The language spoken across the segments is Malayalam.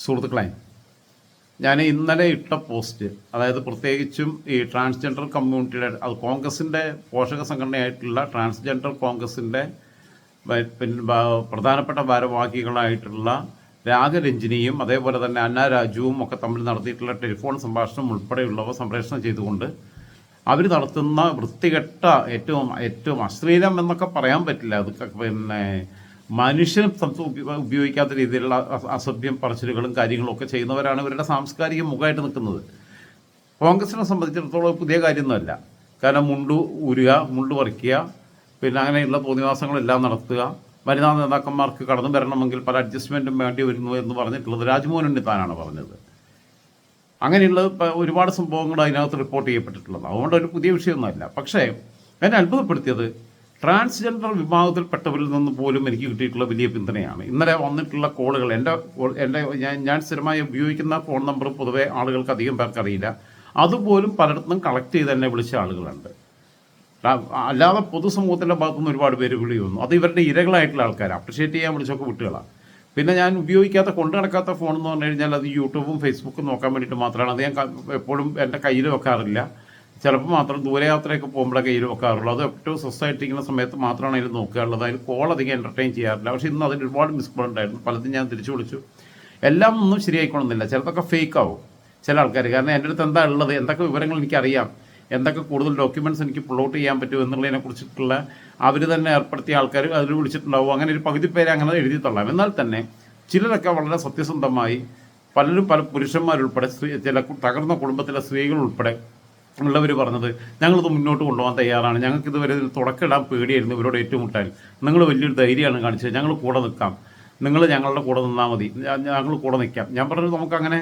സുഹൃത്തുക്കളെ ഞാൻ ഇന്നലെ ഇട്ട പോസ്റ്റ് അതായത് പ്രത്യേകിച്ചും ഈ ട്രാൻസ്ജെൻഡർ കമ്മ്യൂണിറ്റിയുടെ അത് കോൺഗ്രസിന്റെ പോഷക സംഘടനയായിട്ടുള്ള ട്രാൻസ്ജെൻഡർ കോൺഗ്രസിന്റെ പ്രധാനപ്പെട്ട ഭാരവാഹികളായിട്ടുള്ള രാഗരഞ്ജിനിയും അതേപോലെ തന്നെ അന്ന രാജുവും ഒക്കെ തമ്മിൽ നടത്തിയിട്ടുള്ള ടെലിഫോൺ സംഭാഷണം ഉൾപ്പെടെയുള്ളവ സംപ്രേഷണം ചെയ്തുകൊണ്ട് അവർ നടത്തുന്ന വൃത്തികെട്ട ഏറ്റവും ഏറ്റവും അശ്ലീലം എന്നൊക്കെ പറയാൻ പറ്റില്ല. അത് പിന്നെ മനുഷ്യന് സംസ- ഉപയോഗിക്കാത്ത രീതിയിലുള്ള അസഭ്യം പറച്ചിലുകളും കാര്യങ്ങളും ഒക്കെ ചെയ്യുന്നവരാണ് ഇവരുടെ സാംസ്കാരിക മുഖമായിട്ട് നിൽക്കുന്നത്. കോൺഗ്രസിനെ സംബന്ധിച്ചിടത്തോളം പുതിയ കാര്യമൊന്നുമല്ല. കാരണം മുണ്ടു ഉരുക മുണ്ട് പറിക്കുക പിന്നെ അങ്ങനെയുള്ള തോന്നിവാസങ്ങളെല്ലാം നടത്തുക വനിതാ നേതാക്കന്മാർക്ക് കടന്നു വരണമെങ്കിൽ പല അഡ്ജസ്റ്റ്മെന്റും വേണ്ടി വരുന്നു എന്ന് പറഞ്ഞിട്ടുള്ളത് രാജ്മോഹൻ ഉണ്ണിത്താനാണ് പറഞ്ഞത്. അങ്ങനെയുള്ള ഒരുപാട് സംഭവങ്ങൾ അതിനകത്ത് റിപ്പോർട്ട് ചെയ്യപ്പെട്ടിട്ടുള്ളത്. അതുകൊണ്ട് ഒരു പുതിയ വിഷയമൊന്നുമല്ല. പക്ഷേ എന്നെ അത്ഭുതപ്പെടുത്തിയത് ട്രാൻസ്ജെൻഡർ വിഭാഗത്തിൽപ്പെട്ടവരിൽ നിന്ന് പോലും എനിക്ക് കിട്ടിയിട്ടുള്ള വലിയ പിന്തുണയാണ്. ഇന്നലെ വന്നിട്ടുള്ള കോളുകൾ എന്റെ എന്റെ ഞാൻ ഞാൻ സ്ഥിരമായി ഉപയോഗിക്കുന്ന ഫോൺ നമ്പർ പൊതുവേ ആളുകൾക്ക് അധികം പേർക്കറിയില്ല അതുപോലും പലയിടത്തും കളക്ട് ചെയ്ത് തന്നെ വിളിച്ച ആളുകളുണ്ട്. അല്ലാതെ പൊതുസമൂഹത്തിന്റെ ഭാഗത്തുനിന്ന് ഒരുപാട് പേര് വിളി വന്നു. അത് ഇവരുടെ ഇരകളായിട്ടുള്ള ആൾക്കാർ അപ്രിഷ്യേറ്റ് ചെയ്യാൻ വിളിച്ചൊക്കെ വിട്ടുകളാണ് പിന്നെ ഞാൻ ഉപയോഗിക്കാത്ത കൊണ്ടു നടക്കാത്ത ഫോൺ എന്ന് പറഞ്ഞു കഴിഞ്ഞാൽ അത് യൂട്യൂബും ഫേസ്ബുക്കും നോക്കാൻ വേണ്ടിയിട്ട് മാത്രമാണ്. അത് ഞാൻ എപ്പോഴും എന്റെ കയ്യിൽ വെക്കാറില്ല. ചിലപ്പോൾ മാത്രം ദൂരയാത്രയൊക്കെ പോകുമ്പോഴൊക്കെ ഇതിൽ വെക്കാറുള്ളൂ അത് ഏറ്റവും സ്വസ്ഥമായിട്ടിരിക്കുന്ന സമയത്ത് മാത്രമാണ് അതിൽ നോക്കാറുള്ളത്. അതിൽ കോൾ അധികം എന്റർടൈൻ ചെയ്യാറില്ല. പക്ഷേ ഇന്ന് അതിന് ഒരുപാട് മിസ് കോൾ ഉണ്ടായിരുന്നു. പലതും ഞാൻ തിരിച്ചു വിളിച്ചു. എല്ലാം ഒന്നും ശരിയായിക്കൊള്ളുന്നില്ല ചിലതൊക്കെ ഫേക്ക് ആവും ചില ആൾക്കാർ കാരണം എന്റെ അടുത്ത് എന്താ ഉള്ളത്? എന്തൊക്കെ വിവരങ്ങൾ എനിക്കറിയാം? എന്തൊക്കെ കൂടുതൽ ഡോക്യുമെന്റ്സ് എനിക്ക് പുൾ ഔട്ട് ചെയ്യാൻ പറ്റും എന്നുള്ളതിനെ കുറിച്ചിട്ടുള്ള അവർ തന്നെ ഏർപ്പെടുത്തിയ ആൾക്കാർ അതിൽ വിളിച്ചിട്ടുണ്ടാവും. അങ്ങനെ ഒരു പകുതി പേരെ അങ്ങനെ എഴുതി തള്ളാം. എന്നാൽ തന്നെ ചിലരൊക്കെ വളരെ സത്യസന്ധമായി പലരും പല പുരുഷന്മാരുൾപ്പെടെ സ്ത്രീ ചില തകർന്ന കുടുംബത്തിലെ സ്ത്രീകൾ ഉൾപ്പെടെ ഉള്ളവർ പറഞ്ഞത് ഞങ്ങളിത് മുന്നോട്ട് കൊണ്ടുപോകാൻ തയ്യാറാണ്. ഞങ്ങൾക്ക് ഇതുവരെ തുടക്കമിടാൻ പേടിയായിരുന്നു ഇവരോട് ഏറ്റുമുട്ടാൻ നിങ്ങൾ വലിയൊരു ധൈര്യമാണ് കാണിച്ചത്. ഞങ്ങൾ കൂടെ നിൽക്കാം. നിങ്ങൾ ഞങ്ങളുടെ കൂടെ നിന്നാൽ മതി. ഞങ്ങൾ കൂടെ നിൽക്കാം. ഞാൻ പറഞ്ഞു നമുക്കങ്ങനെ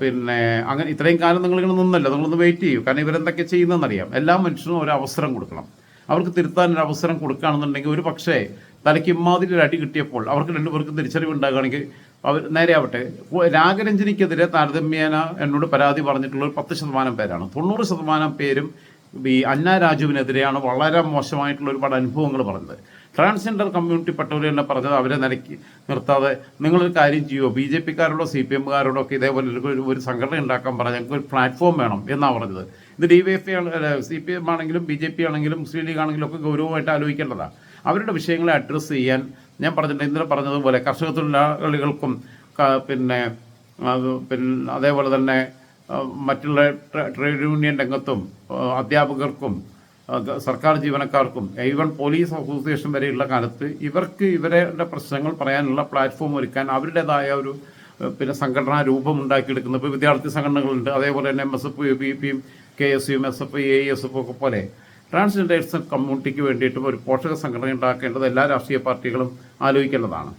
പിന്നെ അങ്ങനെ ഇത്രയും കാലം നിങ്ങളിങ്ങനെ നിന്നല്ല. നിങ്ങളൊന്ന് വെയിറ്റ് ചെയ്യൂ. കാരണം ഇവരെന്തൊക്കെ ചെയ്യുന്നതെന്നറിയാം. എല്ലാ മനുഷ്യനും ഒരു അവസരം കൊടുക്കണം. അവർക്ക് തിരുത്താൻ ഒരു അവസരം കൊടുക്കുകയാണെന്നുണ്ടെങ്കിൽ ഒരു പക്ഷേ തലയ്ക്ക് ഇമ്മാതിരി ഒരു അടി കിട്ടിയപ്പോൾ അവർക്ക് രണ്ടുപേർക്കും തിരിച്ചറിവ് ഉണ്ടാകുകയാണെങ്കിൽ അവർ നേരെ ആവട്ടെ ഉ- രാഗരഞ്ജനിക്കെതിരെ താരതമ്യേന എന്നോട് പരാതി പറഞ്ഞിട്ടുള്ള ഒരു പത്ത് ശതമാനം പേരാണ്. തൊണ്ണൂറ് ശതമാനം പേരും ഈ അന്ന രാജുവിനെതിരെയാണ് വളരെ മോശമായിട്ടുള്ള ഒരുപാട് അനുഭവങ്ങൾ പറഞ്ഞത്. ട്രാൻസ്ജെൻഡർ കമ്മ്യൂണിറ്റിപ്പെട്ടവർ തന്നെ പറഞ്ഞത് അവരെ നിലയ്ക്ക് നിർത്താതെ നിങ്ങളൊരു കാര്യം ചെയ്യുമോ ബി ജെ പിക്കാരോടോ സി പി എമ്മുകാരോടോ ഒക്കെ ഇതേപോലെ ഒരു- ഒരു- സംഘടന ഉണ്ടാക്കാൻ പറഞ്ഞാൽ ഞങ്ങൾക്ക് ഒരു പ്ലാറ്റ്ഫോം വേണം എന്നാണ് പറഞ്ഞത്. ഇത് D Y F C P M ആണെങ്കിലും ബി ജെ പി ആണെങ്കിലും മുസ്ലിം ലീഗ് ആണെങ്കിലും ഒക്കെ ഗൗരവമായിട്ട് ആലോചിക്കേണ്ടതാണ്. അവരുടെ വിഷയങ്ങളെ അഡ്രസ്സ് ചെയ്യാൻ ഞാൻ പറഞ്ഞിട്ടുണ്ട്. ഇന്നലെ പറഞ്ഞതുപോലെ കർഷക തൊഴിലാളികൾക്കും പിന്നെ പിന്നെ അതേപോലെ തന്നെ മറ്റുള്ള ട്രേഡ് യൂണിയൻ രംഗത്തും അധ്യാപകർക്കും സർക്കാർ ജീവനക്കാർക്കും ഈവൻ പോലീസ് അസോസിയേഷൻ വരെയുള്ള കാലത്ത് ഇവർക്ക് ഇവരുടെ പ്രശ്നങ്ങൾ പറയാനുള്ള പ്ലാറ്റ്ഫോം ഒരുക്കാൻ അവരുടേതായ ഒരു പിന്നെ സംഘടനാ രൂപം ഉണ്ടാക്കിയെടുക്കുന്നത് ഇപ്പോൾ വിദ്യാർത്ഥി സംഘടനകളുണ്ട്. അതേപോലെ തന്നെ M S F U B പിയും K S യുയും S F A S F ഒക്കെ പോലെ. ട്രാൻസ്ജെൻഡേഴ്സ് കമ്മ്യൂണിറ്റിക്ക് വേണ്ടിയിട്ടും ഒരു പോഷക സംഘടന ഉണ്ടാക്കേണ്ടത് എല്ലാ രാഷ്ട്രീയ പാർട്ടികളും ആലോചിക്കേണ്ടതാണ്.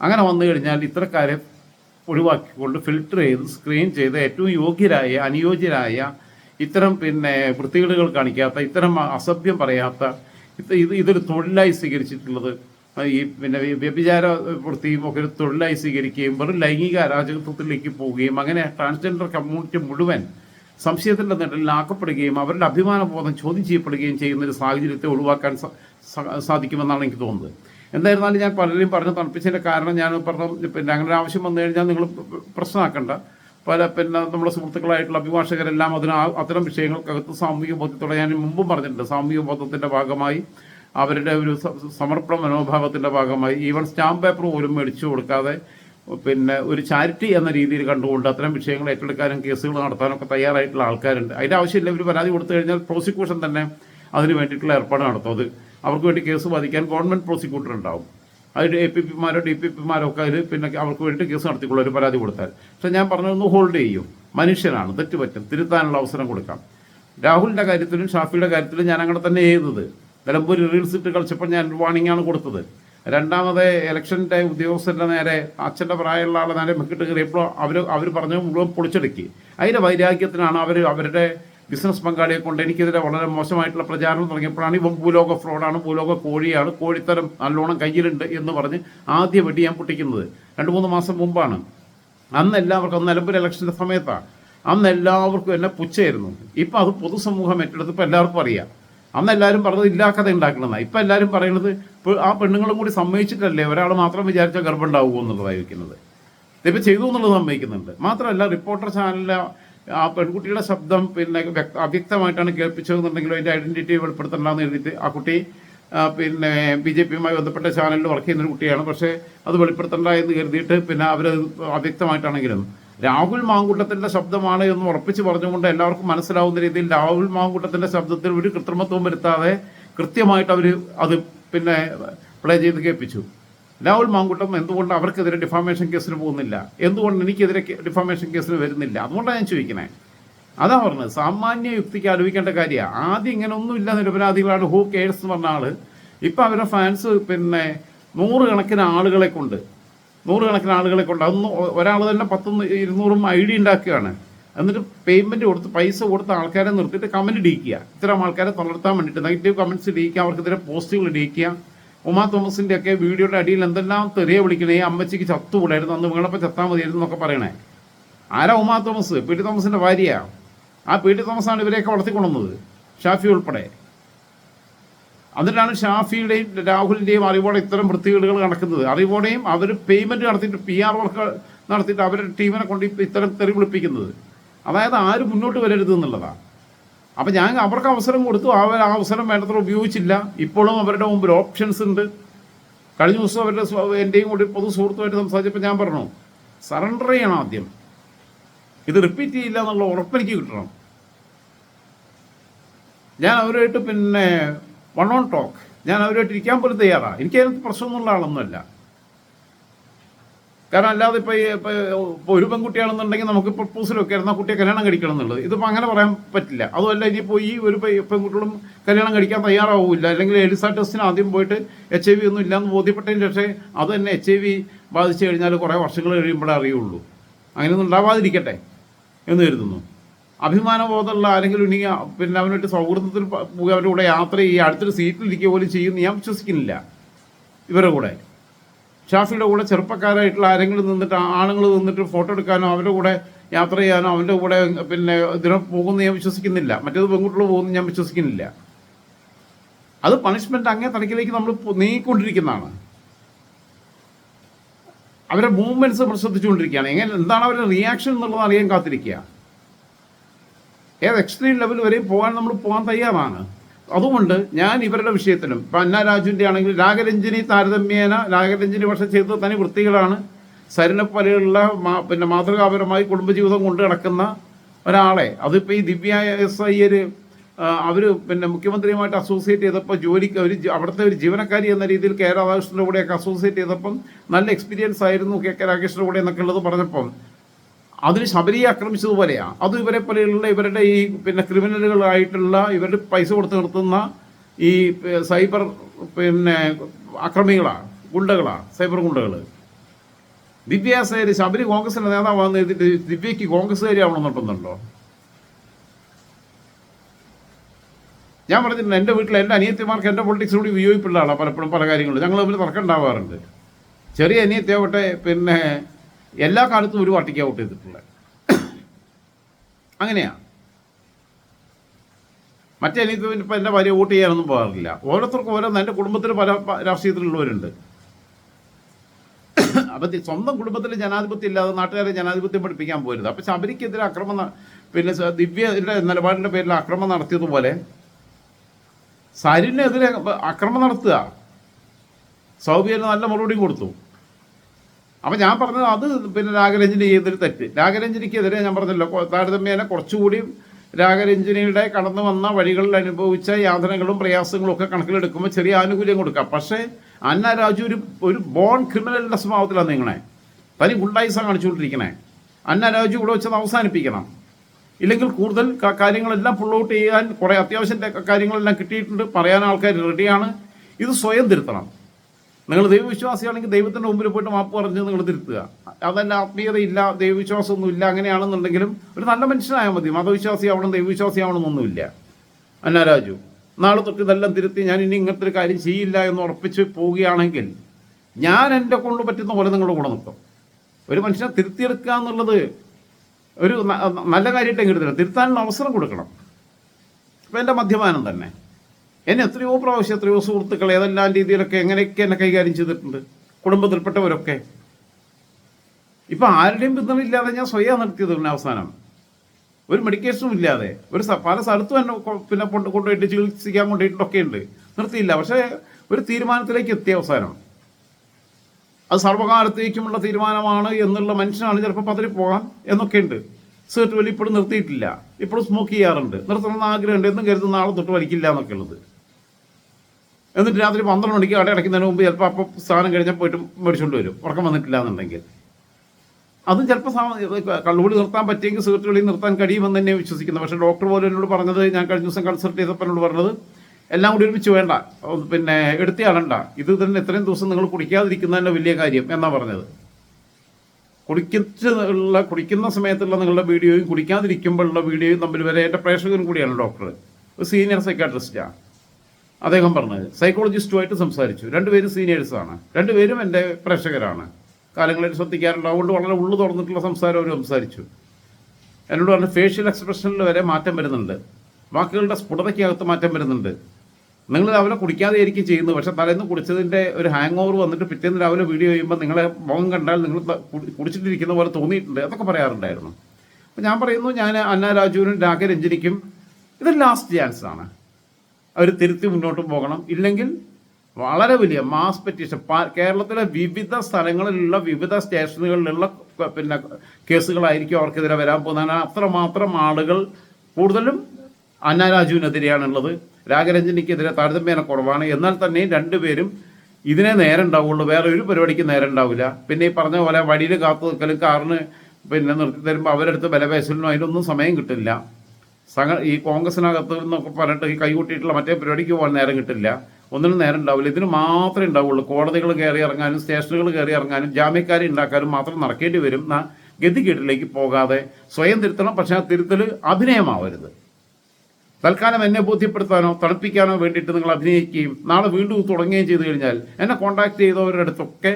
അങ്ങനെ വന്നു കഴിഞ്ഞാൽ ഇത്തരക്കാരെ ഒഴിവാക്കിക്കൊണ്ട് ഫിൽട്ടർ ചെയ്ത് സ്ക്രീൻ ചെയ്ത് ഏറ്റവും യോഗ്യരായ അനുയോജ്യരായ ഇത്തരം പിന്നെ വൃത്തികേടുകൾ കാണിക്കാത്ത ഇത്തരം അസഭ്യം പറയാത്ത ഇത് ഇത് ഇതൊരു തൊഴിലായി സ്വീകരിച്ചിട്ടുള്ളത് ഈ പിന്നെ വ്യഭിചാര വൃത്തിയും ഒക്കെ ഒരു തൊഴിലായി സ്വീകരിക്കുകയും വെറും ലൈംഗിക അരാജകത്വത്തിലേക്ക് പോവുകയും അങ്ങനെ ട്രാൻസ്ജെൻഡർ കമ്മ്യൂണിറ്റി മുഴുവൻ സംശയത്തിന്റെ നിഴലിലാക്കപ്പെടുകയും അവരുടെ അഭിമാനബോധം ചോദ്യം ചെയ്യപ്പെടുകയും ചെയ്യുന്ന ഒരു സാഹചര്യത്തെ ഒഴിവാക്കാൻ സാധിക്കുമെന്നാണ് എനിക്ക് തോന്നുന്നത്. എന്തായിരുന്നാലും ഞാൻ പലരെയും പറഞ്ഞ് തണുപ്പിച്ചതിന്റെ കാരണം ഞാൻ പറഞ്ഞു പിന്നെ അങ്ങനെ ഒരു ആവശ്യം വന്നു കഴിഞ്ഞാൽ നിങ്ങൾ പ്രശ്നമാക്കണ്ട. പല പിന്നെ നമ്മുടെ സുഹൃത്തുക്കളായിട്ടുള്ള അഭിഭാഷകരെല്ലാം അതിന് അത്തരം വിഷയങ്ങൾക്കകത്ത് സാമൂഹിക ബോധത്തോടെ ഞാൻ മുമ്പും പറഞ്ഞിട്ടുണ്ട്. സാമൂഹിക ബോധത്തിന്റെ ഭാഗമായി അവരുടെ ഒരു സമർപ്പണ മനോഭാവത്തിന്റെ ഭാഗമായി ഈവൻ സ്റ്റാമ്പ് പേപ്പർ പോലും മേടിച്ചു കൊടുക്കാതെ പിന്നെ ഒരു ചാരിറ്റി എന്ന രീതിയിൽ കണ്ടുകൊണ്ട് അത്തരം വിഷയങ്ങൾ ഏറ്റെടുക്കാനും കേസുകൾ നടത്താനും ഒക്കെ തയ്യാറായിട്ടുള്ള ആൾക്കാരുണ്ട്. അതിന്റെ ആവശ്യമില്ല. ഇവർ പരാതി കൊടുത്തു കഴിഞ്ഞാൽ പ്രോസിക്യൂഷൻ തന്നെ അതിന് വേണ്ടിയിട്ടുള്ള ഏർപ്പാട് നടത്തും. അത് അവർക്ക് വേണ്ടി കേസ് വാദിക്കാൻ ഗവൺമെന്റ് പ്രോസിക്യൂട്ടർ ഉണ്ടാവും. അതിൽ എ പി പിമാരോ ഡി പി പിമാരോ ഒക്കെ അതിൽ പിന്നെ അവർക്ക് വേണ്ടി കേസ് നടത്തിക്കൊള്ളു ഒരു പരാതി കൊടുത്താൽ. പക്ഷേ ഞാൻ പറഞ്ഞതൊന്ന് ഹോൾഡ് ചെയ്യും. മനുഷ്യനാണ്. തെറ്റ് പറ്റും തിരുത്താനുള്ള അവസരം കൊടുക്കാം. രാഹുലിന്റെ കാര്യത്തിലും ഷാഫിയുടെ കാര്യത്തിലും ഞാൻ അങ്ങനെ തന്നെ ചെയ്തത് നിലമ്പൂർ റീൽസ് ഇട്ട് കളിച്ചപ്പോൾ ഞാൻ വാണിംഗ് ആണ് കൊടുത്തത്. രണ്ടാമത് ഇലക്ഷന്റെ ഉദ്യോഗസ്ഥരുടെ നേരെ അച്ഛന്റെ പ്രായമുള്ള ആളെ നേരെ മെക്കിട്ട് കയറിയപ്പോൾ അവർ അവർ പറഞ്ഞ മുഴുവൻ പൊളിച്ചെടുക്കി. അതിന്റെ വൈരാഗ്യത്തിനാണ് അവർ അവരുടെ ബിസിനസ് പങ്കാളിയെ കൊണ്ട് എനിക്കെതിരെ വളരെ മോശമായിട്ടുള്ള പ്രചാരണം തുടങ്ങിയപ്പോഴാണ് ഇവൻ ഭൂലോക ഫ്രോഡാണ് ഭൂലോക കോഴിയാണ് കോഴിത്തരം നല്ലോണം കയ്യിലുണ്ട് എന്ന് പറഞ്ഞ് ആദ്യ വെടി ഞാൻ പൊട്ടിക്കുന്നത്. രണ്ട് മൂന്ന് മാസം മുമ്പാണ്. അന്ന് എല്ലാവർക്കും അന്ന് നിലമ്പൂർ ഇലക്ഷന്റെ സമയത്താണ് അന്ന് എല്ലാവർക്കും എന്നെ പുച്ഛയായിരുന്നു. ഇപ്പം അത് പൊതുസമൂഹം ഏറ്റെടുത്തപ്പോൾ എല്ലാവർക്കും അറിയാം. അന്ന് എല്ലാവരും പറഞ്ഞത് ഇല്ലാ കഥ ഉണ്ടാക്കണമെന്നാണ് ഇപ്പം എല്ലാവരും പറയുന്നത് ആ പെണ്ണുങ്ങളും കൂടി സമ്മതിച്ചിട്ടല്ലേ ഒരാൾ മാത്രം വിചാരിച്ചാൽ ഗർഭം ഉണ്ടാവുമോ എന്നുള്ളതായിരിക്കുന്നത് ഇതിപ്പോൾ ചെയ്തു എന്നുള്ളത് സമ്മതിക്കുന്നുണ്ട്. മാത്രമല്ല റിപ്പോർട്ടർ ചാനലിലെ ആ പെൺകുട്ടിയുടെ ശബ്ദം പിന്നെ വ്യക്ത അവ്യക്തമായിട്ടാണ് കേൾപ്പിച്ചതെന്നുണ്ടെങ്കിലും അതിന്റെ ഐഡന്റിറ്റി വെളിപ്പെടുത്തണ്ടെന്ന് എഴുതിയിട്ട് ആ കുട്ടി പിന്നെ ബി ജെ പിയുമായി ബന്ധപ്പെട്ട ചാനലിൽ വർക്ക് ചെയ്യുന്ന ഒരു കുട്ടിയാണ്. പക്ഷേ അത് വെളിപ്പെടുത്തണ്ട എന്ന് കരുതിയിട്ട് പിന്നെ അവർ അവ്യക്തമായിട്ടാണെങ്കിലും രാഹുൽ മാങ്കൂട്ടത്തിന്റെ ശബ്ദമാണ് എന്ന് ഉറപ്പിച്ച് പറഞ്ഞുകൊണ്ട് എല്ലാവർക്കും മനസ്സിലാവുന്ന രീതിയിൽ രാഹുൽ മാങ്കൂട്ടത്തിന്റെ ശബ്ദത്തിൽ ഒരു കൃത്രിമത്വം വരുത്താതെ കൃത്യമായിട്ട് അവർ അത് പിന്നെ പ്ലേ ചെയ്ത് കേൾപ്പിച്ചു. രാഹുൽ മാങ്കുട്ടം എന്തുകൊണ്ട് അവർക്കെതിരെ ഡിഫാമേഷൻ കേസിന് പോകുന്നില്ല? എന്തുകൊണ്ട് എനിക്കെതിരെ ഡിഫാമേഷൻ കേസിന് വരുന്നില്ല? അതുകൊണ്ടാണ് ഞാൻ ചോദിക്കുന്നത് അതാ പറഞ്ഞത്. സാമാന്യ യുക്തിക്ക് ആലോചിക്കേണ്ട കാര്യമാണ് ആദ്യം ഇങ്ങനെ ഒന്നുമില്ല നിരപരാധികളാണ്. ഹൂ കേഴ്സ് എന്ന് പറഞ്ഞ ആൾ. ഇപ്പം അവരുടെ ഫാൻസ് പിന്നെ നൂറുകണക്കിന് ആളുകളെ കൊണ്ട് നൂറുകണക്കിന് ആളുകളെ കൊണ്ട് അതൊന്നും ഒരാൾ തന്നെ പത്തും ഇരുന്നൂറും ഐ ഡി ഉണ്ടാക്കുകയാണ്. എന്നിട്ട് പേയ്മെന്റ് കൊടുത്ത് പൈസ കൊടുത്ത ആൾക്കാരെ നിർത്തിയിട്ട് കമന്റ് ഇടിക്കുക ഇത്തരം ആൾക്കാരെ തളർത്താൻ വേണ്ടിയിട്ട് നെഗറ്റീവ് കമന്റ്സ് ഇടിക്കുക അവർക്കെതിരെ പോസ്റ്റുകൾ ഇടിക്കുക ഉമാ തോമസിന്റെ ഒക്കെ വീഡിയോയുടെ അടിയിൽ എന്തെല്ലാം തെറിയ വിളിക്കണേ അമ്മച്ചിക്ക് ചത്തുകൂടായിരുന്നു അന്ന് വീണപ്പോൾ ചത്താൽ മതിയായിരുന്നു എന്നൊക്കെ പറയണേ. ആരാ ഉമാ തോമസ്? പി ടി തോമസിന്റെ ഭാര്യ. ആ പി ടി തോമസാണ് ഇവരെയൊക്കെ വളർത്തിക്കൊണ്ടുവന്നത് ഷാഫി ഉൾപ്പെടെ. എന്നിട്ടാണ് ഷാഫിയുടെയും രാഹുലിന്റെയും അറിവോടെ ഇത്തരം വൃത്തികേടുകൾ നടക്കുന്നത്. അറിവോടെയും അവർ പേയ്മെന്റ് നടത്തിയിട്ട് പി ആർ വർക്ക് നടത്തിയിട്ട് അവരുടെ ടീമിനെ കൊണ്ട് ഇത്തരം തെറി വിളിപ്പിക്കുന്നത്. അതായത് ആരും മുന്നോട്ട് വരരുത് എന്നുള്ളതാണ് അപ്പം ഞാൻ അവർക്ക് അവസരം കൊടുത്തു. അവർ ആ അവസരം വേണ്ടത്ര ഉപയോഗിച്ചില്ല. ഇപ്പോഴും അവരുടെ മുമ്പിൽ ഓപ്ഷൻസ് ഉണ്ട്. കഴിഞ്ഞ ദിവസം അവരുടെ എന്റെയും കൂടി പൊതു സുഹൃത്തുമായിട്ട് സംസാരിച്ചപ്പോൾ ഞാൻ പറഞ്ഞു സറണ്ടർ ചെയ്യണം ആദ്യം. ഇത് റിപ്പീറ്റ് ചെയ്യില്ല എന്നുള്ള ഉറപ്പെനിക്ക് കിട്ടണം. ഞാൻ അവരുമായിട്ട് പിന്നെ വൺ ഓൺ ടോക്ക് ഞാൻ അവരുമായിട്ട് ഇരിക്കാൻ പോലും തയ്യാറാണ് എനിക്ക് അതിനകത്ത് പ്രശ്നമൊന്നുള്ള ആളൊന്നുമല്ല. കാരണം അല്ലാതെ ഇപ്പോൾ ഇപ്പോൾ ഒരു പെൺകുട്ടിയാണെന്നുണ്ടെങ്കിൽ നമുക്ക് പ്രപ്പോസലൊക്കെ ആയിരുന്നു ആ കുട്ടിയെ കല്യാണം കഴിക്കണം എന്നുള്ളത്. ഇതിപ്പോൾ അങ്ങനെ പറയാൻ പറ്റില്ല. അതുമല്ല ഇനിയിപ്പോൾ ഈ ഒരു പെൺകുട്ടികളും കല്യാണം കഴിക്കാൻ തയ്യാറാവില്ല. അല്ലെങ്കിൽ എലിസ ടെസ്റ്റിന് ആദ്യം പോയിട്ട് എച്ച് ഐ വി ഒന്നും ഇല്ലയെന്ന് ബോധ്യപ്പെട്ടതിന് പക്ഷേ അത് തന്നെ എച്ച് ഐ വി ബാധിച്ചു കഴിഞ്ഞാൽ കുറേ വർഷങ്ങൾ കഴിയുമ്പോഴേ അറിയുള്ളൂ. അങ്ങനെയൊന്നും ഉണ്ടാവാതിരിക്കട്ടെ എന്ന് കരുതുന്നു. അഭിമാനബോധമുള്ള ആരെങ്കിലും ഇനി പിന്നെ അവനായിട്ട് സൗഹൃദത്തിൽ അവരുടെ കൂടെ യാത്ര ചെയ്യുക അടുത്തൊരു സീറ്റിലിരിക്കുക പോലും ചെയ്യുമെന്ന് ഞാൻ വിശ്വസിക്കുന്നില്ല. ഇവരുടെ കൂടെ. ഷാഫിയുടെ കൂടെ ചെറുപ്പക്കാരായിട്ടുള്ള ആരെങ്കിലും നിന്നിട്ട് ആണുങ്ങൾ നിന്നിട്ട് ഫോട്ടോ എടുക്കാനോ അവരുടെ കൂടെ യാത്ര ചെയ്യാനോ അവന്റെ കൂടെ പിന്നെ ഇതിനെ പോകുമെന്ന് ഞാൻ വിശ്വസിക്കുന്നില്ല. മറ്റേത് പെൺകുട്ടികൾ പോകുമെന്ന് ഞാൻ വിശ്വസിക്കുന്നില്ല. അത് പണിഷ്മെന്റ് അങ്ങേ തലക്കിലേക്ക് നമ്മൾ നീങ്ങിക്കൊണ്ടിരിക്കുന്നതാണ്. മൂവ്മെന്റ്സ് നമ്മൾ ശ്രദ്ധിച്ചുകൊണ്ടിരിക്കുകയാണ് എങ്ങനെ എന്താണ് അവരുടെ റിയാക്ഷൻ എന്നുള്ളത് അറിയാൻ കാത്തിരിക്കുക. ഏത് എക്സ്ട്രീം ലെവൽ വരെയും പോകാൻ നമ്മൾ പോകാൻ തയ്യാറാണ്. അതുകൊണ്ട് ഞാൻ ഇവരുടെ വിഷയത്തിലും ഇപ്പം അന്ന രാജുവിന്റെ ആണെങ്കിൽ രാഗരഞ്ജനി താരതമ്യേന രാഗരഞ്ജിനി പക്ഷെ ചെയ്തത് തനി വൃത്തികളാണ്. സരിനെ മാ- പിന്നെ മാതൃകാപരമായി കുടുംബജീവിതം കൊണ്ട് കിടക്കുന്ന ഒരാളെ. അതിപ്പോൾ ഈ ദിവ്യ എസ് അയ്യർ അവർ പിന്നെ മുഖ്യമന്ത്രിയുമായിട്ട് അസോസിയേറ്റ് ചെയ്തപ്പോൾ ജോലിക്ക് ഒരു അവിടുത്തെ ഒരു ജീവനക്കാരി എന്ന രീതിയിൽ കെ രാധാകൃഷ്ണന്റെ കൂടെയൊക്കെ അസോസിയേറ്റ് ചെയ്തപ്പം നല്ല എക്സ്പീരിയൻസ് ആയിരുന്നു കെ കെ രാകേഷിന്റെ കൂടെ എന്നൊക്കെ ഉള്ളത് പറഞ്ഞപ്പം. അതിന് ശബരിയെ ആക്രമിച്ചതുപോലെയാണ് അത് ഇവരെ പോലെയുള്ള ഇവരുടെ ഈ പിന്നെ ക്രിമിനലുകളായിട്ടുള്ള ഇവരുടെ പൈസ കൊടുത്ത് നിർത്തുന്ന ഈ സൈബർ പിന്നെ അക്രമികളാണ് ഗുണ്ടകളാണ് സൈബർ ഗുണ്ടകൾ ദിവ്യാസേരി ശബരി കോൺഗ്രസിന്റെ നേതാവാന്ന് എഴുതിയിട്ട് ദിവ്യയ്ക്ക് കോൺഗ്രസ്സുകാരി ആവണമെന്നുണ്ടെന്നുണ്ടോ ഞാൻ പറഞ്ഞിട്ടുണ്ട് എന്റെ വീട്ടിൽ എന്റെ അനിയത്തിമാർക്ക് എന്റെ പൊളിറ്റിക്സിനോട് വിയോജിപ്പുള്ള ആളാണ് പലപ്പോഴും പല കാര്യങ്ങളും. ഞങ്ങൾ തമ്മിൽ തർക്കം ഉണ്ടാവാറുണ്ട്. ചെറിയ അനിയത്തിയാവട്ടെ പിന്നെ എല്ലാ കാലത്തും ഒരു പാർട്ടിക്ക് ഔട്ട് ചെയ്തിട്ടുള്ളത് അങ്ങനെയാണ് മറ്റേ അനിയത്തി ഇപ്പം എന്റെ ഭാര്യ വോട്ട് ചെയ്യാനൊന്നും പോകാറില്ല. ഓരോരുത്തർക്കും ഓരോന്ന് എന്റെ കുടുംബത്തിൽ പല രാഷ്ട്രീയത്തിലുള്ളവരുണ്ട്. അപ്പം സ്വന്തം കുടുംബത്തിൽ ജനാധിപത്യം ഇല്ലാതെ നാട്ടുകാരെ ജനാധിപത്യം പഠിപ്പിക്കാൻ പോരുത്. അപ്പം ശബരിക്കെതിരെ അക്രമം പിന്നെ ദിവ്യയുടെ നിലപാടിന്റെ പേരിൽ അക്രമം നടത്തിയതുപോലെ സരിനെതിരെ അക്രമം നടത്തുക. സൗബിയന് നല്ല മറുപടിയും കൊടുത്തു. അപ്പം ഞാൻ പറഞ്ഞത് അത് പിന്നെ രാഗരഞ്ജനി ചെയ്തൊരു തെറ്റ്. രാഗരഞ്ജനിക്കെതിരെ ഞാൻ പറഞ്ഞല്ലോ താരതമ്യേന കുറച്ചുകൂടി രാഗരഞ്ജനിയുടെ കടന്നു വന്ന വഴികളിൽ അനുഭവിച്ച യാതനകളും പ്രയാസങ്ങളും ഒക്കെ കണക്കിലെടുക്കുമ്പോൾ ചെറിയ ആനുകൂല്യം കൊടുക്കാം. പക്ഷേ അന്ന രാജു ഒരു ഒരു ബോൺ ക്രിമിനലിന്റെ സ്വഭാവത്തിലാണ് നിങ്ങളെ. തനി ഗുണ്ടായിസ കാണിച്ചുകൊണ്ടിരിക്കണേ. അന്ന രാജു ഇവിടെ വെച്ചത് അവസാനിപ്പിക്കണം. ഇല്ലെങ്കിൽ കൂടുതൽ കാര്യങ്ങളെല്ലാം ഫുൾ ഔട്ട് ചെയ്യാൻ കുറേ അത്യാവശ്യം കാര്യങ്ങളെല്ലാം കിട്ടിയിട്ടുണ്ട്. പറയാൻ ആൾക്കാർ റെഡിയാണ് ഇത് സ്വയം തിരുത്തണം. നിങ്ങൾ ദൈവവിശ്വാസിയാണെങ്കിൽ ദൈവത്തിന്റെ മുമ്പിൽ പോയിട്ട് മാപ്പ് പറഞ്ഞ് നിങ്ങൾ തിരുത്തുക. അതല്ല ആത്മീയതയില്ല ദൈവവിശ്വാസമൊന്നും ഇല്ല അങ്ങനെയാണെന്നുണ്ടെങ്കിലും ഒരു നല്ല മനുഷ്യനായാൽ മതി. മതവിശ്വാസിയാവണം ദൈവവിശ്വാസിയാവണമെന്നൊന്നുമില്ല അന്ന രാജു നാളെ തൊട്ട് ഇതെല്ലാം തിരുത്തി ഞാൻ ഇനി ഇങ്ങനത്തെ ഒരു കാര്യം ചെയ്യില്ല എന്ന് ഉറപ്പിച്ച് പോവുകയാണെങ്കിൽ ഞാൻ എന്റെ കൊണ്ട് പറ്റുന്ന പോലെ നിങ്ങളുടെ കൂടെ നിൽക്കും. ഒരു മനുഷ്യനെ തിരുത്തിയെടുക്കുക എന്നുള്ളത് ഒരു നല്ല കാര്യമായിട്ട് എങ്ങനെ തിരുത്താനുള്ള അവസരം കൊടുക്കണം. ഇപ്പം എന്റെ മദ്യപാനം തന്നെ. എന്നെ എത്രയോ പ്രാവശ്യം എത്രയോ സുഹൃത്തുക്കൾ ഏതെല്ലാം രീതിയിലൊക്കെ എങ്ങനെയൊക്കെ എന്നെ കൈകാര്യം ചെയ്തിട്ടുണ്ട്. കുടുംബത്തിൽപ്പെട്ടവരൊക്കെ. ഇപ്പം ആരുടെയും പിന്തുണ ഇല്ലാതെ ഞാൻ സ്വയം നടത്തിയത് പിന്നെ അവസാനം. ഒരു മെഡിക്കേഷനും ഇല്ലാതെ. ഒരു പല സ്ഥലത്തും എന്നെ പിന്നെ കൊണ്ട് കൊണ്ടുപോയിട്ട് ചികിത്സിക്കാൻ കൊണ്ടുപോയിട്ടൊക്കെ ഉണ്ട്. നിർത്തിയില്ല. പക്ഷേ ഒരു തീരുമാനത്തിലേക്ക് എത്തിയ അവസാനം. അത് സർവകാലത്തേക്കുമുള്ള തീരുമാനമാണ് എന്നുള്ള മനുഷ്യനാണ് ചിലപ്പോൾ പതിരി പോകാം എന്നൊക്കെ ഉണ്ട്. സിഗരറ്റ് വലിയ ഇപ്പോഴും നിർത്തിയിട്ടില്ല. ഇപ്പോഴും സ്മോക്ക് ചെയ്യാറുണ്ട്. നിർത്തണമെന്ന് ആഗ്രഹമുണ്ട്. എന്നും കരുതുന്ന നാളെ തൊട്ട് വലിക്കില്ല എന്നൊക്കെ ഉള്ളത്. എന്നിട്ട് രാത്രി പന്ത്രണ്ട് മണിക്ക് കട അടയ്ക്കുന്നതിന് മുമ്പ് ചിലപ്പോൾ അപ്പം സാധനം കഴിഞ്ഞാൽ പോയിട്ട് മേടിച്ചുകൊണ്ട് വരും. ഉറക്കം വന്നിട്ടില്ല എന്നുണ്ടെങ്കിൽ അതും ചിലപ്പോൾ കള്ളുകൂടി നിർത്താൻ പറ്റിയെങ്കിൽ സിഗരറ്റ് വെളിയിൽ നിർത്താൻ കഴിയുമെന്ന് തന്നെ വിശ്വസിക്കുന്നു പക്ഷേ ഡോക്ടർ പോലും എന്നോട് പറഞ്ഞത് ഞാൻ കഴിഞ്ഞ ദിവസം കൺസൾട്ട് ചെയ്തപ്പോൾ എന്നോട് പറഞ്ഞത് എല്ലാം കൂടി ഒരുമിച്ച് വേണ്ട. പിന്നെ എടുത്തിയാളണ്ട. ഇത് തന്നെ ഇത്രയും ദിവസം നിങ്ങൾ കുടിക്കാതിരിക്കുന്നത് തന്നെ വലിയ കാര്യം എന്നാ പറഞ്ഞത്. കുടിക്കുള്ള കുടിക്കുന്ന സമയത്തുള്ള നിങ്ങളുടെ വീഡിയോയും കുടിക്കാതിരിക്കുമ്പോഴുള്ള വീഡിയോയും തമ്മിൽ വരെ എന്റെ പ്രേക്ഷകനും കൂടിയാണ് ഡോക്ടർ. ഒരു സീനിയർ സൈക്കാട്രിസ്റ്റാണ് അദ്ദേഹം പറഞ്ഞത്. സൈക്കോളജിസ്റ്റുമായിട്ട് സംസാരിച്ചു. രണ്ടുപേരും സീനിയേഴ്സാണ് രണ്ടുപേരും എന്റെ പ്രേക്ഷകരാണ്. കാലങ്ങളിൽ ശ്രദ്ധിക്കാറുണ്ട്. അതുകൊണ്ട് വളരെ ഉള്ളു തുറന്നിട്ടുള്ള സംസാരം അവർ സംസാരിച്ചു. എന്നോട് പറഞ്ഞ ഫേഷ്യൽ എക്സ്പ്രഷനിൽ വരെ മാറ്റം വരുന്നുണ്ട്. വാക്കുകളുടെ സ്ഫുടതയ്ക്കകത്ത് മാറ്റം വരുന്നുണ്ട്. നിങ്ങൾ രാവിലെ കുടിക്കാതെ ആയിരിക്കും ചെയ്യുന്നത്. പക്ഷെ തലേന്ന് കുടിച്ചതിന്റെ ഒരു ഹാങ് ഓവർ വന്നിട്ട് പിറ്റേന്ന് രാവിലെ വീഡിയോ ചെയ്യുമ്പോൾ നിങ്ങളെ മുഖം കണ്ടാൽ നിങ്ങൾ കുടിച്ചിട്ടിരിക്കുന്ന പോലെ തോന്നിയിട്ടുണ്ട്. അതൊക്കെ പറയാറുണ്ടായിരുന്നു. അപ്പോൾ ഞാൻ പറയുന്നു ഞാൻ അന്ന രാജുവിനും രാഘരഞ്ജനിക്കും ഇത് ലാസ്റ്റ് ചാൻസ് ആണ്. അവർ തിരുത്തി മുന്നോട്ട് പോകണം. ഇല്ലെങ്കിൽ വളരെ വലിയ മാസ് പെറ്റീഷൻ കേരളത്തിലെ വിവിധ സ്ഥലങ്ങളിലുള്ള വിവിധ സ്റ്റേഷനുകളിലുള്ള പിന്നെ കേസുകളായിരിക്കും അവർക്കെതിരെ വരാൻ പോകുന്നത്. അത്രമാത്രം ആളുകൾ കൂടുതലും അന്നാരാജുവിനെതിരെയാണുള്ളത് രാഗരഞ്ജനിക്കെതിരെ താരതമ്യേന കുറവാണ്. എന്നാൽ തന്നെയും രണ്ടുപേരും ഇതിനെ നേരം ഉണ്ടാവുള്ളൂ വേറെ ഒരു പരിപാടിക്ക് നേരം ഉണ്ടാവില്ല പിന്നെ ഈ പറഞ്ഞ പോലെ വഴിയിൽ കാത്തു നിൽക്കലും കാറിന് പിന്നെ നിർത്തി തരുമ്പോൾ അവരെടുത്ത് ബലപേശലിനും അതിനൊന്നും സമയം കിട്ടില്ല. സംഘ ഈ കോൺഗ്രസിനകത്ത് നിന്നൊക്കെ പറഞ്ഞിട്ട് ഈ കൈകൂട്ടിയിട്ടുള്ള മറ്റേ പരിപാടിക്ക് പോകാൻ നേരം കിട്ടില്ല. ഒന്നിനും നേരം ഉണ്ടാവില്ല. ഇതിന് മാത്രമേ ഉണ്ടാവുള്ളൂ. കോടതികൾ കയറി ഇറങ്ങാനും സ്റ്റേഷനുകൾ കയറി ഇറങ്ങാനും ജാമ്യക്കാരെ ഉണ്ടാക്കാനും മാത്രം നടക്കേണ്ടി വരും. ഗതികേട്ടിലേക്ക് പോകാതെ സ്വയം തിരുത്തണം. പക്ഷേ ആ തിരുത്തൽ അഭിനയമാവരുത്. തൽക്കാലം എന്നെ ബോധ്യപ്പെടുത്താനോ തണുപ്പിക്കാനോ വേണ്ടിയിട്ട് നിങ്ങൾ അഭിനയിക്കുകയും നാളെ വീണ്ടും തുടങ്ങുകയും ചെയ്തു കഴിഞ്ഞാൽ എന്നെ കോൺടാക്ട് ചെയ്തവരുടെ അടുത്തൊക്കെ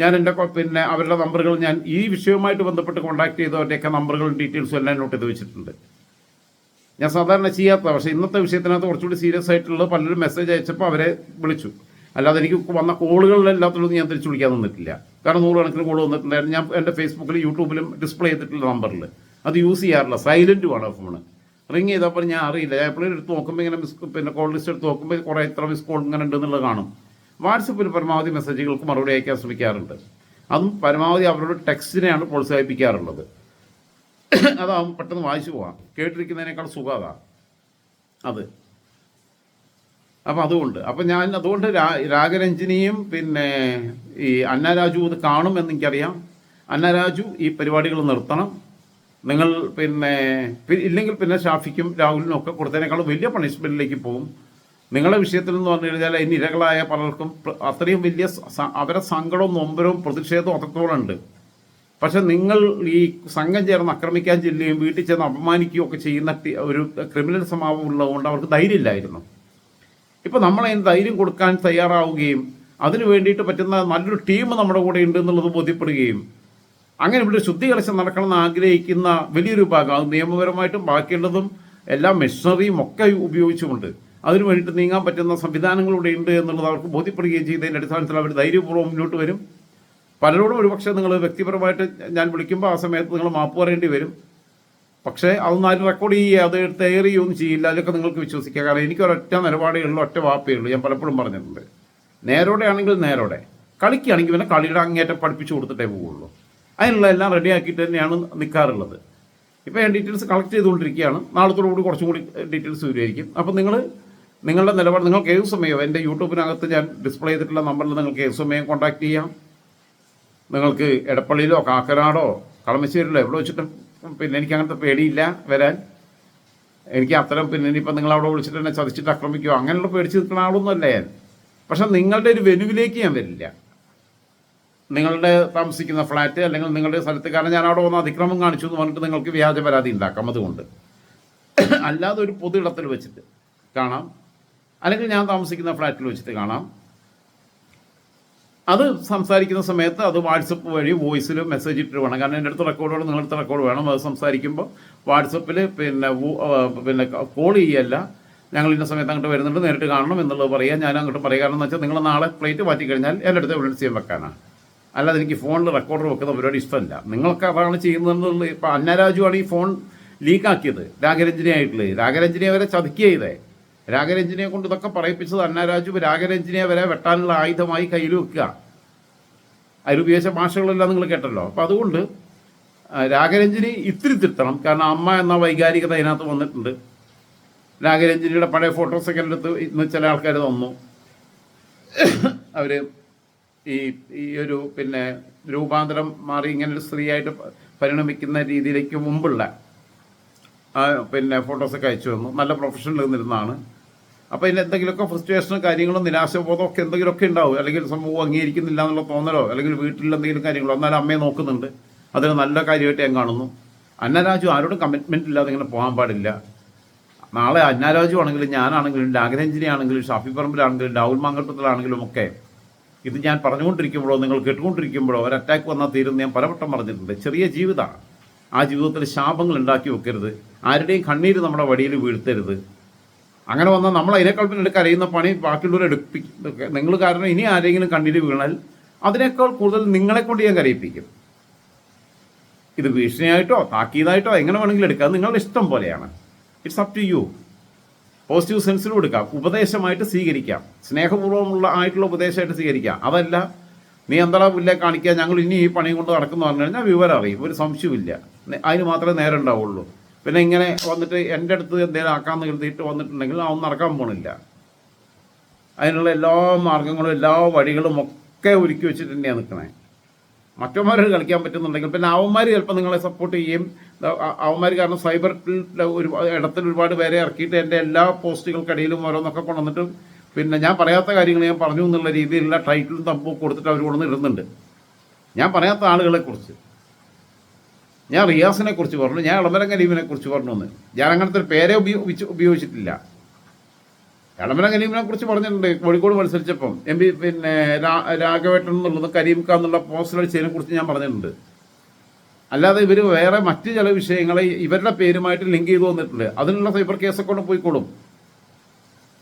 ഞാൻ എന്റെ പിന്നെ അവരുടെ നമ്പറുകൾ ഞാൻ ഈ വിഷയവുമായിട്ട് ബന്ധപ്പെട്ട് കോൺടാക്ട് ചെയ്തവരുടെയൊക്കെ നമ്പറുകളും ഡീറ്റെയിൽസും എല്ലാം നോട്ട് ചെയ്ത് വെച്ചിട്ടുണ്ട്. ഞാൻ സാധാരണ ചെയ്യാത്ത പക്ഷേ ഇന്നത്തെ വിഷയത്തിനകത്ത് കുറച്ചുകൂടി സീരിയസ് ആയിട്ടുള്ളത് പലരും മെസ്സേജ് അയച്ചപ്പോൾ അവരെ വിളിച്ചു. അല്ലാതെ എനിക്ക് വന്ന കോളുകളിലെല്ലാത്തിലൊന്നും ഞാൻ തിരിച്ചു വിളിക്കാൻ നിന്നിട്ടില്ല. കാരണം നൂറുകണക്കിന് കോൾ വന്നിട്ടുണ്ടായിരുന്നു. ഞാൻ എന്റെ ഫേസ്ബുക്കിലും യൂട്യൂബിലും ഡിസ്പ്ലേ ചെയ്തിട്ടുള്ള നമ്പറിൽ അത് യൂസ് ചെയ്യാറില്ല. സൈലന്റുമാണ് ഫോണ് റിങ് ചെയ്തപ്പോൾ ഞാൻ അറിയില്ല. ഞാൻ എപ്പോഴും എടുത്ത് നോക്കുമ്പോൾ ഇങ്ങനെ മിസ് പിന്നെ കോൾ ലിസ്റ്റ് എടുത്ത് നോക്കുമ്പോൾ കുറേ ഇത്ര മിസ് കോൾ ഇങ്ങനെ ഉണ്ട് എന്നുള്ളത് കാണും. വാട്സപ്പിൽ പരമാവധി മെസ്സേജുകൾക്ക് മറുപടി അയക്കാൻ ശ്രമിക്കാറുണ്ട്. അതും പരമാവധി അവരുടെ ടെക്സ്റ്റിനെയാണ് പ്രോത്സാഹിപ്പിക്കാറുള്ളത്. അതാവും പെട്ടെന്ന് വായിച്ചു പോവാം. കേട്ടിരിക്കുന്നതിനേക്കാൾ സുഖം അതാ. അത് അപ്പം അതുകൊണ്ട്. അപ്പം ഞാൻ അതുകൊണ്ട് രാ രാഗരഞ്ജിനിയും പിന്നെ ഈ അന്നരാജു ഇത് കാണുമെന്ന് എനിക്കറിയാം അന്നരാജു ഈ പരിപാടികൾ നിർത്തണം. നിങ്ങൾ പിന്നെ ഇല്ലെങ്കിൽ പിന്നെ ഷാഫിക്കും രാഹുലിനും ഒക്കെ കൊടുത്തതിനേക്കാളും വലിയ പണിഷ്മെന്റിലേക്ക് പോകും നിങ്ങളുടെ വിഷയത്തിൽ എന്ന് പറഞ്ഞു കഴിഞ്ഞാൽ അതിന് ഇരകളായ പലർക്കും അത്രയും വലിയ അവരെ സങ്കടവും നൊമ്പരവും പ്രതിഷേധവും അത്രത്തോളം ഉണ്ട്. പക്ഷെ നിങ്ങൾ ഈ സംഘം ചേർന്ന് ആക്രമിക്കാൻ ചെല്ലുകയും വീട്ടിൽ ചെന്ന് അപമാനിക്കുകയും ഒക്കെ ചെയ്യുന്ന ഒരു ക്രിമിനൽ സ്വഭാവം ഉള്ളതുകൊണ്ട് അവർക്ക് ധൈര്യമില്ലായിരുന്നു. ഇപ്പം നമ്മളതിന് ധൈര്യം കൊടുക്കാൻ തയ്യാറാവുകയും അതിനു വേണ്ടിയിട്ട് പറ്റുന്ന നല്ലൊരു ടീം നമ്മുടെ കൂടെ ഉണ്ട് എന്നുള്ളത് ബോധ്യപ്പെടുകയും അങ്ങനെ ഇവിടെ ശുദ്ധീകരണം നടക്കണമെന്ന് ആഗ്രഹിക്കുന്ന വലിയൊരു ഭാഗം അത് നിയമപരമായിട്ടും ബാക്കിയുള്ളതും എല്ലാ മെഷീനറിയും ഒക്കെ ഉപയോഗിച്ചുകൊണ്ട് അതിനു വേണ്ടിയിട്ട് നീങ്ങാൻ പറ്റുന്ന സംവിധാനങ്ങൾ ഉണ്ട് എന്നുള്ളത് അവർക്ക് ബോധ്യപ്പെടുകയും ചെയ്തതിന്റെ അടിസ്ഥാനത്തിൽ അവർ ധൈര്യപൂർവം മുന്നോട്ട് വരും. പലരോടും ഒരുപക്ഷെ നിങ്ങൾ വ്യക്തിപരമായിട്ട് ഞാൻ വിളിക്കുമ്പോൾ ആ സമയത്ത് നിങ്ങൾ മാപ്പ് പറയേണ്ടി വരും. പക്ഷേ അതൊന്നും ആരും റെക്കോർഡ് ചെയ്യുക അത് എടുത്ത് എയർ ചെയ്യുകയൊന്നും ചെയ്യില്ല. അതിലൊക്കെ നിങ്ങൾക്ക് വിശ്വസിക്കുക കാരണം എനിക്ക് ഒരൊറ്റ നിലപാടേ ഉള്ളൂ ഒറ്റ വാപ്പേ ഉള്ളൂ. ഞാൻ പലപ്പോഴും പറഞ്ഞിട്ടുണ്ട്. നേരോടെ ആണെങ്കിൽ നേരോടെ. കളിക്കുകയാണെങ്കിൽ പിന്നെ കളിയുടെ അങ്ങേറ്റം പഠിപ്പിച്ചു കൊടുത്തിട്ടേ പോവുള്ളൂ. അതിനുള്ള എല്ലാം റെഡിയാക്കിയിട്ട് തന്നെയാണ് നിൽക്കാറുള്ളത് ഇപ്പോൾ ഞാൻ ഡീറ്റെയിൽസ് കളക്ട് ചെയ്തുകൊണ്ടിരിക്കുകയാണ്. നാളത്തോടുകൂടി കുറച്ചും കൂടി ഡീറ്റെയിൽസ് വരുമായിരിക്കും അപ്പോൾ നിങ്ങൾ നിങ്ങളുടെ നിലപാട് നിങ്ങൾക്ക് ഏത് സമയമോ എന്റെ യൂട്യൂബിനകത്ത് ഞാൻ ഡിസ്പ്ലേ ചെയ്തിട്ടുള്ള നമ്പറിൽ നിങ്ങൾക്ക് ഏത് സമയം കോൺടാക്ട് ചെയ്യാം? നിങ്ങൾക്ക് എടപ്പള്ളിയിലോ കാക്കനാടോ കളമശ്ശേരിയിലോ എവിടെ വെച്ചിട്ടും പിന്നെ എനിക്ക് അങ്ങനത്തെ പേടിയില്ല വരാൻ. എനിക്ക് അത്തരം പിന്നെ ഇനിയിപ്പോൾ നിങ്ങൾ അവിടെ വിളിച്ചിട്ട് എന്നെ ചതിച്ചിട്ട് ആക്രമിക്കുമോ അങ്ങനെയുള്ള പേടിച്ച് നിൽക്കുന്ന ആളൊന്നുമല്ല ഞാൻ. പക്ഷെ നിങ്ങളുടെ ഒരു വെനുവിലേക്ക് ഞാൻ വരില്ല. നിങ്ങളുടെ താമസിക്കുന്ന ഫ്ലാറ്റ് അല്ലെങ്കിൽ നിങ്ങളുടെ സ്ഥലത്ത് കാരണം ഞാൻ അവിടെ വന്ന് അതിക്രമം കാണിച്ചു എന്ന് പറഞ്ഞിട്ട് നിങ്ങൾക്ക് വ്യാജ പരാതി ഉണ്ടാക്കാം അതുകൊണ്ട്. അല്ലാതെ ഒരു പൊതു ഇടത്തിൽ വെച്ചിട്ട് കാണാം. അല്ലെങ്കിൽ ഞാൻ താമസിക്കുന്ന ഫ്ലാറ്റിൽ വെച്ചിട്ട് കാണാം. അത് സംസാരിക്കുന്ന സമയത്ത് അത് വാട്സപ്പ് വഴി വോയിസിൽ മെസ്സേജ് ഇട്ടിട്ട് വേണം. കാരണം എന്റെ അടുത്ത് റെക്കോർഡ് വേണം നിങ്ങളുടെ റെക്കോർഡ് വേണം. അത് സംസാരിക്കുമ്പോൾ വാട്സപ്പിൽ പിന്നെ പിന്നെ കോൾ ചെയ്യല്ല. ഞങ്ങൾ ഇന്ന സമയത്ത് അങ്ങോട്ട് വരുന്നുണ്ട് നേരിട്ട് കാണണം എന്നുള്ളത് പറയാം. ഞാൻ അങ്ങോട്ട് പറയുക കാരണം എന്ന് വെച്ചാൽ നിങ്ങൾ നാളെ പ്ലേറ്റ് മാറ്റി കഴിഞ്ഞാൽ എന്റെ അടുത്ത് എവിഡൻസ് ചെയ്യാൻ വെക്കാനാണ്. അല്ലാതെ എനിക്ക് ഫോണിൽ റെക്കോർഡർ വെക്കുന്ന പരിപാടി ഇഷ്ടമല്ല. നിങ്ങൾക്ക് അതാണ് ചെയ്യുന്നതെന്നുള്ള ഇപ്പം അന്നരാജുവാണ് ഈ ഫോൺ ലീക്കാക്കിയത് രാഗരഞ്ജനി ആയിട്ടുള്ളത് രാഘരഞ്ജനെ വരെ ചതുക്കിയ ചെയ്തേ. രാഗരഞ്ജനിയെ കൊണ്ട് ഇതൊക്കെ പറയിപ്പിച്ചത് അന്നരാജു രാഗരഞ്ജനിയെ വരെ വെട്ടാനുള്ള ആയുധമായി കയ്യിൽ വെക്കുക. അതിലുപയോഗിച്ച ഭാഷകളെല്ലാം നിങ്ങൾ കേട്ടല്ലോ. അപ്പം അതുകൊണ്ട് ആ, രാഗരഞ്ജനി ഇത്തിരി തിരുത്തണം. കാരണം അമ്മ എന്ന വൈകാരികത അതിനകത്ത് വന്നിട്ടുണ്ട്. രാഗരഞ്ജനിയുടെ പഴയ ഫോട്ടോസൊക്കെ എന്റെ അടുത്ത് ഇന്ന് ചില ആൾക്കാർ തന്നു. അവർ ഈ ഈ ഒരു പിന്നെ രൂപാന്തരം മാറി ഇങ്ങനെ ഒരു സ്ത്രീയായിട്ട് പരിണമിക്കുന്ന രീതിയിലേക്ക് മുമ്പുള്ള പിന്നെ ഫോട്ടോസൊക്കെ അയച്ചു തന്നു. നല്ല പ്രൊഫഷണൽ നിന്നിരുന്നതാണ് അപ്പോൾ ഇതിന് എന്തെങ്കിലുമൊക്കെ ഫ്രസ്ട്രേഷനും കാര്യങ്ങളും നിരാശബോധം ഒക്കെ എന്തെങ്കിലുമൊക്കെ ഉണ്ടാവും. അല്ലെങ്കിൽ സമൂഹം അംഗീകരിക്കുന്നില്ല എന്നുള്ള തോന്നലോ അല്ലെങ്കിൽ വീട്ടിൽ എന്തെങ്കിലും കാര്യങ്ങളോ. എന്നാലും അമ്മയെ നോക്കുന്നുണ്ട്. അതിന് നല്ല കാര്യമായിട്ട് ഞാൻ കാണുന്നു. അന്നരാജു ആരോടും കമ്മിറ്റ്മെന്റ് ഇല്ലാതെ ഇങ്ങനെ പോകാൻ പാടില്ല. നാളെ അന്നാരാജു ആണെങ്കിലും ഞാനാണെങ്കിലും ലാഗരഞ്ജനി ആണെങ്കിലും ഷാഫി പറമ്പിലാണെങ്കിലും രാഹുൽ മാങ്കട്ടത്തിലാണെങ്കിലും ഒക്കെ ഇത് ഞാൻ പറഞ്ഞുകൊണ്ടിരിക്കുമ്പോഴോ നിങ്ങൾ കേട്ടുകൊണ്ടിരിക്കുമ്പോഴോ ഒരു അറ്റാക്ക് വന്നാൽ തീരുന്ന ഞാൻ പലവട്ടം പറഞ്ഞിട്ടുണ്ട്. ചെറിയ ജീവിതമാണ്. ആ ജീവിതത്തിൽ ശാപങ്ങൾ ഉണ്ടാക്കി വെക്കരുത്. ആരുടെയും കണ്ണീര് നമ്മുടെ വടിയിൽ വീഴ്ത്തരുത്. അങ്ങനെ വന്നാൽ നമ്മൾ അതിനേക്കാൾ പിന്നെ കരയുന്ന പണി ബാക്കിയുള്ളവരെ എടുപ്പിക്കും നിങ്ങൾ കാരണം ഇനി ആരെങ്കിലും കണ്ണീര് വീണാൽ അതിനേക്കാൾ കൂടുതൽ നിങ്ങളെ കൊണ്ട് ഞാൻ കരയിപ്പിക്കും. ഇത് ഭീഷണിയായിട്ടോ താക്കീതായിട്ടോ എങ്ങനെ വേണമെങ്കിലും എടുക്കാം. അത് നിങ്ങളുടെ ഇഷ്ടം പോലെയാണ്. It's up to you positive സെൻസിലും എടുക്കാം. ഉപദേശമായിട്ട് സ്വീകരിക്കാം. സ്നേഹപൂർവമുള്ള ആയിട്ടുള്ള ഉപദേശമായിട്ട് സ്വീകരിക്കാം. അതല്ല നീ എന്താ പുല്ലേ കാണിക്കുക ഞങ്ങൾ ഇനി ഈ പണി കൊണ്ട് നടക്കുന്നു പറഞ്ഞു കഴിഞ്ഞാൽ വിവരം അറിയും. ഒരു സംശയമില്ല അതിന് മാത്രമേ നേരം ഉണ്ടാവുള്ളൂ. പിന്നെ ഇങ്ങനെ വന്നിട്ട് എന്റെ അടുത്ത് എന്തെങ്കിലും ആക്കാമെന്ന് കരുതിയിട്ട് വന്നിട്ടുണ്ടെങ്കിൽ അവൻ നടക്കാൻ പോണില്ല. അതിനുള്ള എല്ലാ മാർഗങ്ങളും എല്ലാ വഴികളും ഒക്കെ ഒരുക്കി വെച്ചിട്ട് തന്നെയാണ് നിൽക്കണേ. മറ്റവന്മാരോട് കളിക്കാൻ പറ്റുന്നുണ്ടെങ്കിൽ പിന്നെ അവന്മാർ ചിലപ്പോൾ നിങ്ങളെ സപ്പോർട്ട് ചെയ്യും. അവന്മാർ കാരണം സൈബർ ഒരു ഇടത്തിൽ ഒരുപാട് പേരെ ഇറക്കിയിട്ട് എന്റെ എല്ലാ പോസ്റ്റുകൾക്കിടയിലും ഓരോന്നൊക്കെ കൊണ്ടുവന്നിട്ട് പിന്നെ ഞാൻ പറയാത്ത കാര്യങ്ങൾ ഞാൻ പറഞ്ഞു എന്നുള്ള രീതിയിലുള്ള ടൈറ്റിലും തമ്പും കൊടുത്തിട്ട് അവർ കൊണ്ടുവന്ന് ഇടുന്നുണ്ട്. ഞാൻ പറയാത്ത ആളുകളെ കുറിച്ച്. ഞാൻ റിയാസിനെ കുറിച്ച് പറഞ്ഞു ഞാൻ ഇളമരം കരീമിനെ കുറിച്ച് പറഞ്ഞു എന്ന്. ഞാൻ അങ്ങനത്തെ ഒരു പേരെ ഉപയോഗിച്ച് ഉപയോഗിച്ചിട്ടില്ല. എളമരം കരീമിനെ കുറിച്ച് പറഞ്ഞിട്ടുണ്ട് കോഴിക്കോട് മത്സരിച്ചപ്പം. എം പി പിന്നെ രാഘവേട്ടൻ എന്നുള്ളത് കരീം ഖാൻ എന്നുള്ള പോസ്റ്റർ അടിച്ചതിനെ കുറിച്ച് ഞാൻ പറഞ്ഞിട്ടുണ്ട്. അല്ലാതെ ഇവർ വേറെ മറ്റ് ചില വിഷയങ്ങളെ ഇവരുടെ പേരുമായിട്ട് ലിങ്ക് ചെയ്തു വന്നിട്ടുണ്ട്. അതിനുള്ള സൈബർ കേസൊക്കെ കൊണ്ട് പോയിക്കോളും.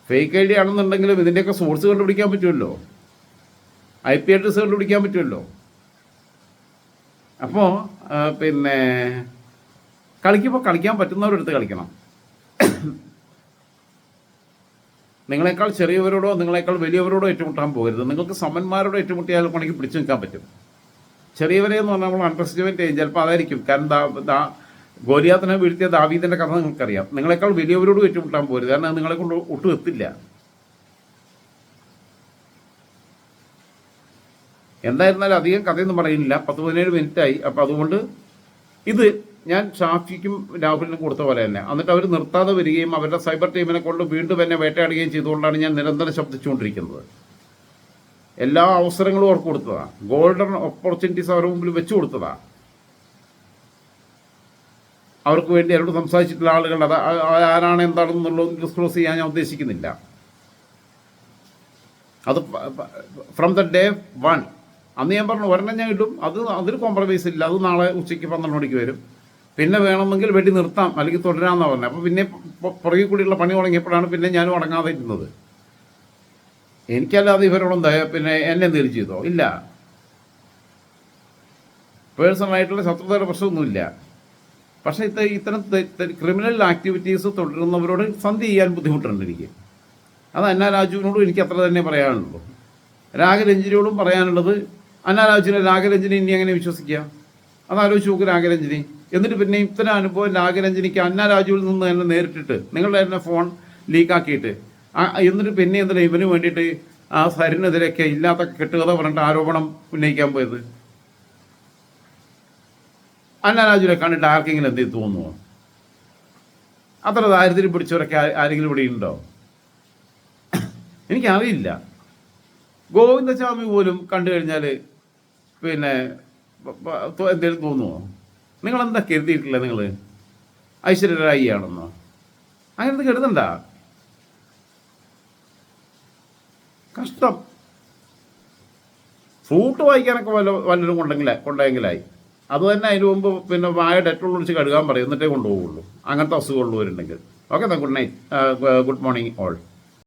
ഫേക്ക് ഐ ഡി ആണെന്നുണ്ടെങ്കിലും ഇതിന്റെയൊക്കെ സോഴ്സ് കണ്ടുപിടിക്കാൻ പറ്റുമല്ലോ. ഐ പി അഡ്രസ് കണ്ടുപിടിക്കാൻ പറ്റുമല്ലോ. അപ്പോൾ പിന്നെ കളിക്കുമ്പോൾ കളിക്കാൻ പറ്റുന്നവരെടുത്ത് കളിക്കണം. നിങ്ങളെക്കാൾ ചെറിയവരോടോ നിങ്ങളെക്കാൾ വലിയവരോടോ ഏറ്റുമുട്ടാൻ പോകരുത്. നിങ്ങൾക്ക് സമന്മാരോട് ഏറ്റുമുട്ടിയാൽ പണിക്ക് പിടിച്ചു നിൽക്കാൻ പറ്റും. ചെറിയവരെ എന്ന് പറഞ്ഞാൽ നമ്മൾ അൺപ്രസിഡന്റ് ചെയ്യും. ചിലപ്പോൾ അതായിരിക്കും. കാരണം ദാ ദാ ഗോലിയാത്തിനെ വീഴ്ത്തിയ ദാവീദിന്റെ കഥ നിങ്ങൾക്കറിയാം. നിങ്ങളെക്കാൾ വലിയവരോട് ഏറ്റുമുട്ടാൻ പോകരുത്. കാരണം നിങ്ങളെ കൊണ്ട് ഒട്ടും എത്തില്ല. എന്തായിരുന്നാലും അധികം കഥയൊന്നും പറയുന്നില്ല. പത്ത് പതിനേഴ് മിനിറ്റായി അപ്പോൾ അതുകൊണ്ട് ഇത് ഞാൻ ഷാഫിക്കും രാഹുലിനും കൊടുത്ത പോലെ തന്നെ. എന്നിട്ട് അവർ നിർത്താതെ വരികയും അവരുടെ സൈബർ ടീമിനെ കൊണ്ട് വീണ്ടും എന്നെ വേട്ടയാടുകയും ചെയ്തുകൊണ്ടാണ് ഞാൻ നിരന്തരം ശബ്ദിച്ചുകൊണ്ടിരിക്കുന്നത്. എല്ലാ അവസരങ്ങളും അവർക്ക് കൊടുത്തതാണ് ഗോൾഡൻ ഓപ്പർച്യൂണിറ്റീസ് അവരുടെ മുമ്പിൽ വെച്ചു കൊടുത്തതാണ് അവർക്ക് വേണ്ടി അവരോട് സംസാരിച്ചിട്ടുള്ള ആളുകൾ അത് ആരാണ് എന്താണെന്നുള്ളത് ഡിസ്ക്ലോസ് ചെയ്യാൻ ഞാൻ ഉദ്ദേശിക്കുന്നില്ല. അത് ഫ്രം ദ ഡേ വൺ അന്ന് ഞാൻ പറഞ്ഞു ഒരെണ്ണം ഞാൻ ഇടും. അത് അതിൽ കോംപ്രമൈസ് ഇല്ല. അത് നാളെ ഉച്ചയ്ക്ക് പന്ത്രണ്ട് മണിക്ക് വരും. പിന്നെ വേണമെങ്കിൽ വെടി നിർത്താം. അല്ലെങ്കിൽ തുടരാമെന്നാണ് പറഞ്ഞത് അപ്പോൾ പിന്നെ പുറകിൽ കൂടിയുള്ള പണി തുടങ്ങിയപ്പോഴാണ് പിന്നെ ഞാനും അടങ്ങാതെ ഇരുന്നത്. എനിക്കല്ലാതെ ദയ പിന്നെ എന്നെ എന്തെങ്കിലും ചെയ്തോ? ഇല്ല. പേഴ്സണലായിട്ടുള്ള ശത്രുതയുടെ പ്രശ്നമൊന്നുമില്ല. പക്ഷേ ഇത്ര ഇത്തരം ക്രിമിനൽ ആക്ടിവിറ്റീസ് തുടരുന്നവരോട് സന്ധി ചെയ്യാൻ ബുദ്ധിമുട്ടുണ്ട് എനിക്ക്. അത് അന്ന രാജുവിനോടും എനിക്ക് അത്ര തന്നെ പറയാനുള്ളൂ. രാഗരഞ്ജനിയോടും പറയാനുള്ളത് അന്ന രാജുവിനെ രാഗരഞ്ജനി ഇനി അങ്ങനെ വിശ്വസിക്കുക അതാലോചിച്ച് നോക്ക് രാഗരഞ്ജനി. എന്നിട്ട് പിന്നെ ഇത്തരം അനുഭവം രാഗരഞ്ജനിക്ക് അന്ന രാജുവിൽ നിന്ന് തന്നെ നേരിട്ടിട്ട് നിങ്ങളുടെ തന്നെ ഫോൺ ലീക്കാക്കിയിട്ട് എന്നിട്ട് പിന്നെ എന്തിനാ ഇവന് വേണ്ടിയിട്ട് ആ സരിനെതിരെയൊക്കെ ഇല്ലാത്ത കെട്ടുകഥ പറഞ്ഞിട്ട് ആരോപണം ഉന്നയിക്കാൻ പോയത്? അന്ന രാജുവിനെ കണ്ടിട്ട് ആർക്കെങ്കിലും എന്ത് തോന്നുമോ അത്ര ദാരിദ്ര്യം പിടിച്ചവരൊക്കെ ആരെങ്കിലും ഇവിടെ ഉണ്ടോ? എനിക്കറിയില്ല. ഗോവിന്ദസ്വാമി പോലും കണ്ടു കഴിഞ്ഞാൽ പിന്നെ എന്തെങ്കിലും തോന്നുമോ നിങ്ങൾ എന്താ കരുതിയിട്ടില്ല നിങ്ങൾ ഐശ്വര്യരായി ആണെന്നോ അങ്ങനത്തെ കരുതണ്ട. കഷ്ടം. ഫ്രൂട്ട് വായിക്കാനൊക്കെ വല്ല വല്ലതും കൊണ്ടെങ്കിലാ കൊണ്ടെങ്കിലായി. അത് തന്നെ അതിന് മുമ്പ് പിന്നെ വായ ഡെറ്റോൾ ഒഴിച്ച് കഴുകാൻ പറയും എന്നിട്ടേ കൊണ്ടുപോകുള്ളൂ അങ്ങനത്തെ അസുഖമുള്ളവരുണ്ടെങ്കിൽ. Okay good night good morning all